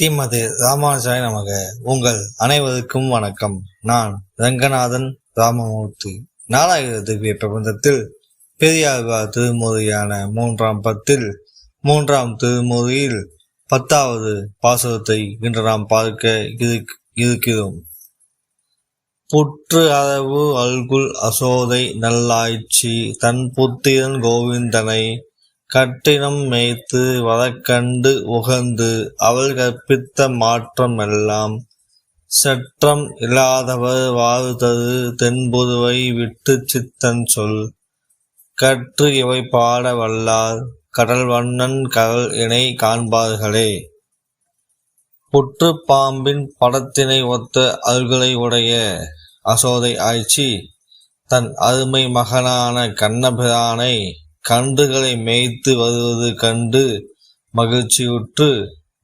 ஸ்ரீமதி ராமானுஜாய் நமக. உங்கள் அனைவருக்கும் வணக்கம். நான் ரங்கநாதன் ராமமூர்த்தி. நாலாயிர திவ்ய பிரபந்தத்தில் பெரியாழ்வார் திருமுறையான மூன்றாம் பத்தில் மூன்றாம் திருமுறையில் பத்தாவது பாசுரத்தை இன்று நாம் பார்க்க இருக்- இருக்கிறோம். புற்று அளவு அல்குல் அசோதை நல்லாய்ச்சி தன் புத்திரன் கோவிந்தனை கட்டினம் மேய்த்து வரக்கண்டு உகந்து அவள் கற்பித்த மாற்றம் எல்லாம் சற்றம் இல்லாதவர் வாறுதரு தென்புருவை விட்டு சித்தன் சொல். கற்று இவை பாட வல்லார் கடல் வண்ணன் கடல் இணை காண்பார்களே. புற்று பாம்பின் படத்தினை ஒத்த அருகலை உடைய அசோதை ஆய்ச்சி தன் அருமை மகனான கண்ணபிரானை கன்றுகளை மேய்த்து வருவது கண்டு மகிழ்ச்சியுற்று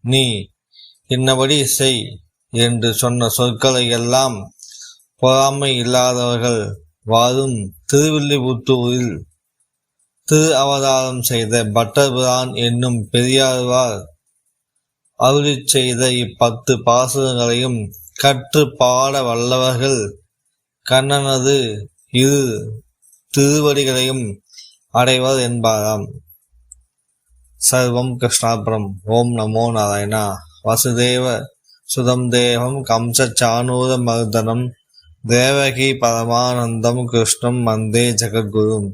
நீ இன்னபடி செய் என்று சொன்ன சொற்களை எல்லாம் பொறாமை இல்லாதவர்கள் வாழும் திருவில்லிபுத்தூரில் திரு அவதாரம் செய்த பட்டர்பிரான் என்னும் பெரியாழ்வார் அருளி செய்த இப்பத்து பாசுரங்களையும் கற்று பாட வல்லவர்கள் கண்ணனது இரு திருவடிகளையும் அடைவது என்பாராம் சர்வம் கிருஷ்ணாபுரம் ஓம் நமோ நாராயணா. வசுதேவ சுதம் தேவம் கம்ச சானூர மர்தனம். தேவகி பரமானந்தம் கிருஷ்ணம் மந்தே ஜெகத்குரும்